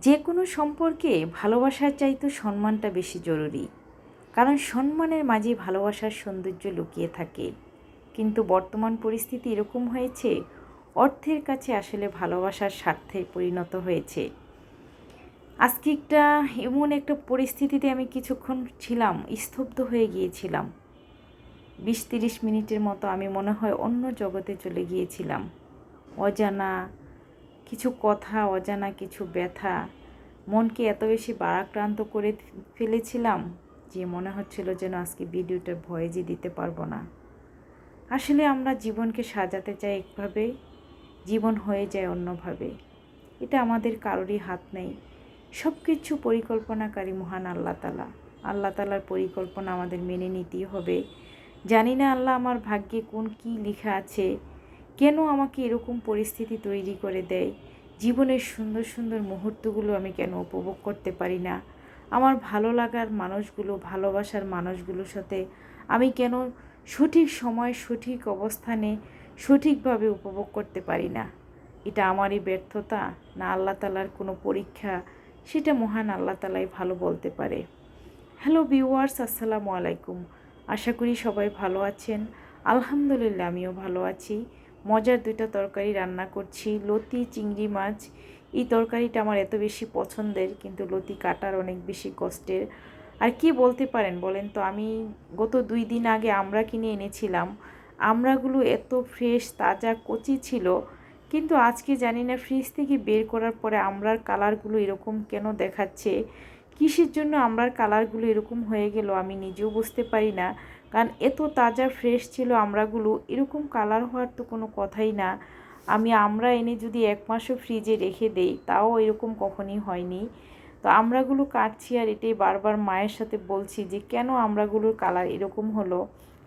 যে কোনো সম্পর্কে ভালোবাসার চাইতে সম্মানটা বেশি জরুরি। কারণ সম্মানের মাঝে ভালোবাসার সৌন্দর্য লুকিয়ে থাকে। কিন্তু বর্তমান পরিস্থিতি এরকম হয়েছে, অর্থের কাছে আসলে ভালোবাসার স্বার্থে পরিণত হয়েছে। আজকে একটা এমন একটা পরিস্থিতিতে আমি কিছুক্ষণ ছিলাম, স্তব্ধ হয়ে গিয়েছিলাম। বিশ তিরিশ মিনিটের মতো আমি মনে হয় অন্য জগতে চলে গিয়েছিলাম। অজানা কিছু কথা, অজানা কিছু ব্যথা, মনকে এত বেশি বারাক্রান্ত করে ফেলেছিলাম যে মনে হচ্ছিল যেন আজকে ভিডিওটা ভয়েজই দিতে পারব না। আসলে আমরা জীবনকে সাজাতে চাই একভাবে, জীবন হয়ে যায় অন্যভাবে। এটা আমাদের কারোরই হাত নেই। সব কিছু পরিকল্পনাকারী মহান আল্লাহ তালা। আল্লাহ তালার পরিকল্পনা আমাদের মেনে নিতেই হবে। জানি না আল্লাহ আমার ভাগ্যে কোন কি লেখা আছে। কেন আমাকে এরকম পরিস্থিতি তৈরি করে দেয়? জীবনের সুন্দর সুন্দর মুহূর্তগুলো আমি কেন উপভোগ করতে পারি না? আমার ভালো লাগার মানুষগুলো, ভালোবাসার মানুষগুলোর সাথে আমি কেন সঠিক সময় সঠিক অবস্থানে সঠিকভাবে উপভোগ করতে পারি না? এটা আমারই ব্যর্থতা? না আল্লাহ তালার কোনো পরীক্ষা? সেটা মহান আল্লাহ তালাই ভালো বলতে পারে। হ্যালো ভিউয়ার্স, আসসালামু আলাইকুম। আশা করি সবাই ভালো আছেন। আলহামদুলিল্লাহ, আমিও ভালো আছি। মজার দুইটা তরকারি রান্না করছি। লতি, চিংড়ি মাছ। এই তরকারিটা আমার এত বেশি পছন্দের, কিন্তু লতি কাটার অনেক বেশি কষ্টের। আর কি বলতে পারেন বলেন তো? আমি গত দুই দিন আগে আমরা কিনে এনেছিলাম। আমরাগুলো এত ফ্রেশ, তাজা, কচি ছিল। কিন্তু আজকে জানি না, ফ্রিজ থেকে বের করার পরে আমরার কালারগুলো এরকম কেন দেখাচ্ছে? কিসের জন্য আমরার কালারগুলো এরকম হয়ে গেল আমি নিজেও বুঝতে পারি না। কারণ এত তাজা ফ্রেশ ছিল আমরাগুলো, এরকম কালার হওয়ার তো কোনো কথাই না। আমি আমরা এনে যদি এক মাসও ফ্রিজে রেখে দেই, তাও এরকম কখনই হয়নি। তো আমরাগুলো কাটছি আর এটাই বারবার মায়ের সাথে বলছি যে, কেন আমরাগুলোর কালার এরকম হলো?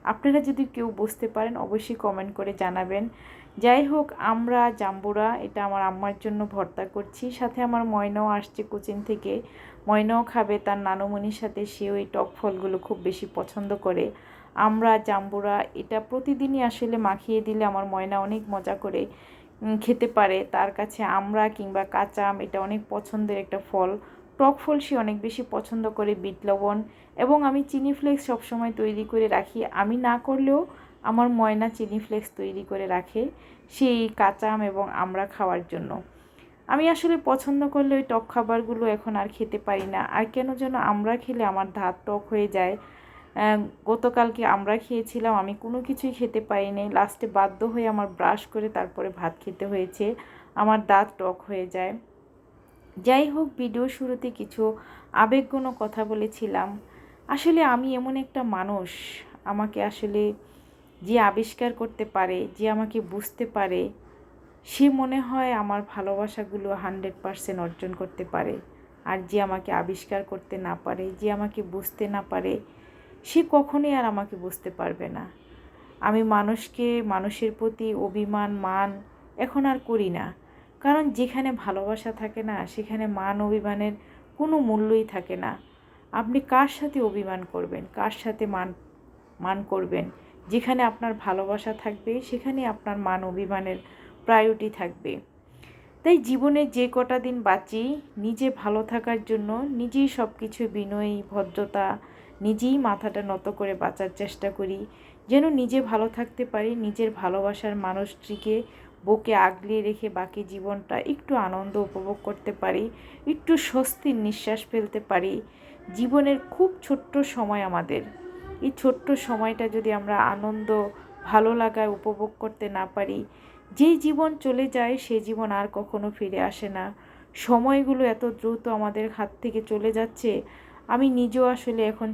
আপনারা যদি কেউ বুঝতে পারেন, অবশ্যই কমেন্ট করে জানাবেন। যাই হোক, আমরা জাম্বুরা, এটা আমার আম্মার জন্য ভর্তা করছি। সাথে আমার ময়নাও আসছে কোচিং থেকে। ময়নাও খাবে, তার নানুমণির সাথে সেও এই টক ফলগুলো খুব বেশি পছন্দ করে। আমরা জাম্বুরা, এটা প্রতিদিনই আসলে মাখিয়ে দিলে আমার ময়না অনেক মজা করে খেতে পারে। তার কাছে আমরা কিংবা কাঁচা আম, এটা অনেক পছন্দের একটা ফল। টক ফল সে অনেক বেশি পছন্দ করে বিট লবণ এবং আমি চিনি ফ্লেক্স সবসময় তৈরি করে রাখি। আমি না করলেও আমার ময়না চিনি ফ্লেক্স তৈরি করে রাখে সেই কাঁচা আম এবং আমরা খাওয়ার জন্য। আমি আসলে পছন্দ করলে ওই টক খাবারগুলো এখন আর খেতে পারি না। আর কেন যেন আমরা খেলে আমার ধাত টক হয়ে যায়। গতকালকে আমরা খেয়েছিলাম, আমি কোনো কিছুই খেতে পারিনি। লাস্টে বাধ্য হয়ে আমার ব্রাশ করে তারপরে ভাত খেতে হয়েছে। আমার দাঁত টক হয়ে যায়। যাই হোক, ভিডিও শুরুতে কিছু আবেগগুণ কথা বলেছিলাম। আসলে আমি এমন একটা মানুষ, আমাকে আসলে যে আবিষ্কার করতে পারে, যে আমাকে বুঝতে পারে, সে মনে হয় আমার ভালোবাসাগুলো হান্ড্রেড পারসেন্ট অর্জন করতে পারে। আর যে আমাকে আবিষ্কার করতে না পারে, যে আমাকে বুঝতে না পারে, সে কখনোই আর আমাকে বুঝতে পারবে না। আমি মানুষকে, মানুষের প্রতি অভিমান, মান এখন আর করি না। কারণ যেখানে ভালোবাসা থাকে না, সেখানে মান অভিমানের কোনো মূল্যই থাকে না। আপনি কার সাথে অভিমান করবেন? কার সাথে মান মান করবেন? যেখানে আপনার ভালোবাসা থাকবে সেখানে আপনার মান অভিমানের প্রায়োরিটি থাকবে। তাই জীবনে যে কটা দিন বাঁচি, নিজে ভালো থাকার জন্য নিজেই সব কিছু বিনয়ী, ভদ্রতা, নিজেই মাথাটা নত করে বাঁচার চেষ্টা করি। যেন নিজে ভালো থাকতে পারি, নিজের ভালোবাসার মানুষটিকে বুকে আগলিয়ে রেখে বাকি জীবনটা একটু আনন্দ উপভোগ করতে পারি, একটু স্বস্তির নিঃশ্বাস ফেলতে পারি। জীবনের খুব ছোট্ট সময় আমাদের। এই ছোট্ট সময়টা যদি আমরা আনন্দ, ভালো লাগায় উপভোগ করতে না পারি, যেই জীবন চলে যায় সে জীবন আর কখনো ফিরে আসে না। সময়গুলো এত দ্রুত আমাদের হাত থেকে চলে যাচ্ছে, আমি নিজেও আসলে এখন